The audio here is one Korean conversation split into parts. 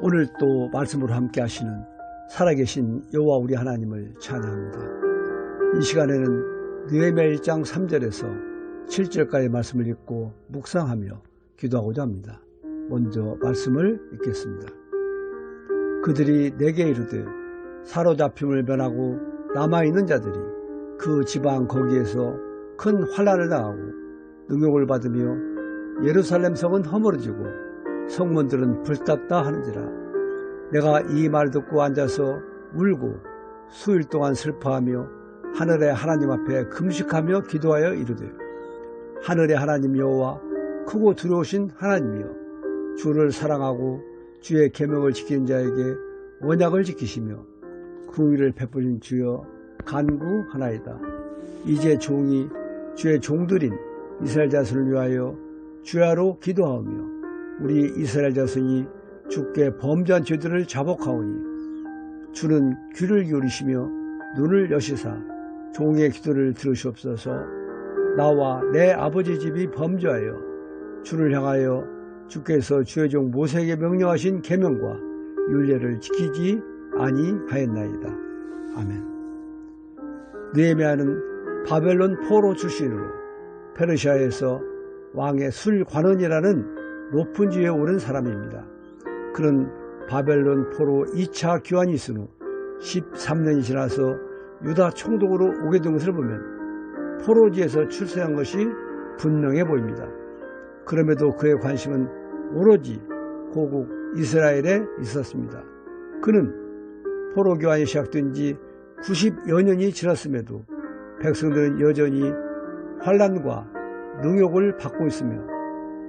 오늘 또 말씀으로 함께 하시는 살아계신 여호와 우리 하나님을 찬양합니다. 이 시간에는 느헤미야 1장 3절에서 7절까지 말씀을 읽고 묵상하며 기도하고자 합니다. 먼저 말씀을 읽겠습니다. 그들이 내게 이르되 사로잡힘을 면하고 남아있는 자들이 그 지방 거기에서 큰 환란을 당하고 능욕을 받으며 예루살렘 성은 허물어지고 성문들은 불탔다 하는지라 내가 이 말 듣고 앉아서 울고 수일 동안 슬퍼하며 하늘의 하나님 앞에 금식하며 기도하여 이르되 하늘의 하나님 여호와 크고 두려우신 하나님이여 주를 사랑하고 주의 계명을 지키는 자에게 언약을 지키시며 궁의를 베풀린 주여 간구하나이다. 이제 종이 주의 종들인 이스라엘 자손을 위하여 주야로 기도하며 우리 이스라엘 자손이 주께 범죄한 죄들을 자복하오니 주는 귀를 기울이시며 눈을 여시사 종의 기도를 들으시옵소서 나와 내 아버지 집이 범죄하여 주를 향하여 주께서 주의 종 모세에게 명령하신 계명과 율례를 지키지 아니하였나이다. 아멘. 느헤미야는 바벨론 포로 출신으로 페르시아에서 왕의 술관원이라는 높은 지위에 오른 사람입니다. 그는 바벨론 포로 2차 교환이 있은 후 13년이 지나서 유다 총독으로 오게 된 것을 보면 포로지에서 출세한 것이 분명해 보입니다. 그럼에도 그의 관심은 오로지 고국 이스라엘에 있었습니다. 그는 포로 교환이 시작된 지 90여 년이 지났음에도 백성들은 여전히 환란과 능욕을 받고 있으며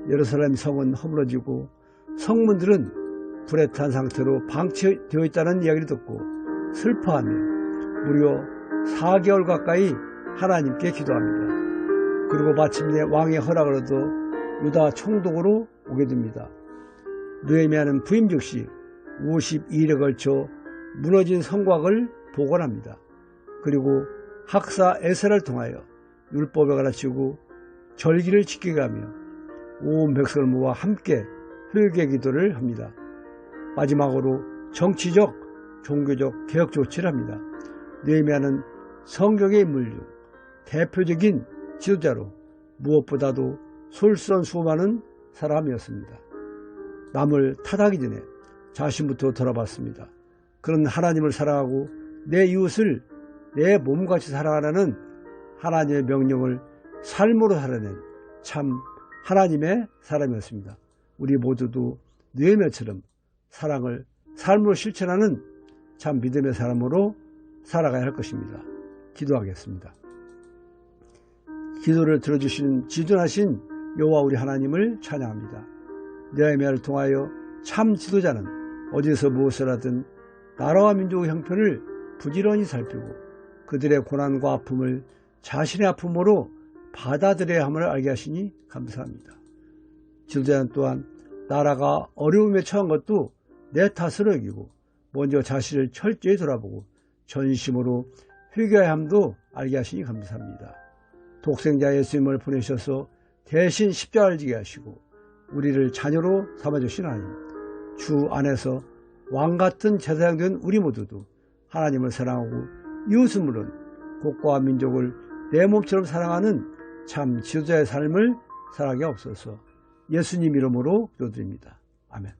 예루살렘 성은 허물어지고 성문들은 불에 탄 상태로 방치되어 있다는 이야기를 듣고 슬퍼하며 무려 4개월 가까이 하나님께 기도합니다. 그리고 마침내 왕의 얻어 유다 총독으로 오게 됩니다. 느헤미야는 부임 즉시 52일에 걸쳐 무너진 성곽을 복원합니다. 그리고 학사 에세를 통하여 율법에 가르치고 절기를 지키게 하며 온 백성을 모아 함께 회개 기도를 합니다. 마지막으로 정치적, 종교적 개혁 조치를 합니다. 느헤미야는 성경의 중 대표적인 지도자로 무엇보다도 솔선수범하는 사람이었습니다. 남을 탓하기 전에 자신부터 돌아봤습니다. 그런 하나님을 사랑하고 내 이웃을 내 몸같이 사랑하라는 하나님의 명령을 삶으로 살아낸 참 하나님의 사람이었습니다. 우리 모두도 느헤미야처럼 사랑을 삶으로 실천하는 참 믿음의 사람으로 살아가야 할 것입니다. 기도하겠습니다. 기도를 들어주시는 지존하신 여호와 우리 하나님을 찬양합니다. 느헤미야를 통하여 참 지도자는 어디서 무엇을 하든 나라와 민족의 형편을 부지런히 살피고 그들의 고난과 아픔을 자신의 아픔으로 받아들여야 함을 알게 하시니 감사합니다. 지도자는 또한 나라가 어려움에 처한 것도 내 탓으로 여기고 먼저 자신을 철저히 돌아보고 전심으로 회개해야 함도 알게 하시니 감사합니다. 독생자 예수님을 보내셔서 대신 십자가를 지게 하시고 우리를 자녀로 삼아주신 하나님 주 안에서 왕같은 제사장 된 우리 모두도 하나님을 사랑하고 이웃은 물론 국가와 민족을 내 몸처럼 사랑하는 참 지도자의 삶을 살아가게 없어서 예수님 이름으로 기도드립니다. 아멘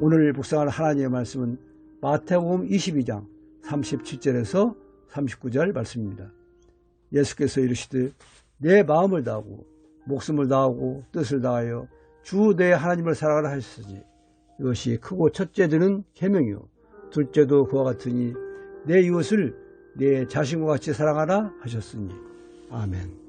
오늘 묵상할 하나님의 말씀은 마태복음 22장 37절에서 39절 말씀입니다. 예수께서 이르시되 내 마음을 다하고 목숨을 다하고 뜻을 다하여 주 내 하나님을 사랑하라 하셨으니 이것이 크고 첫째 되는 계명이요 둘째도 그와 같으니 내 이웃을 내 자신과 같이 사랑하라 하셨으니 아멘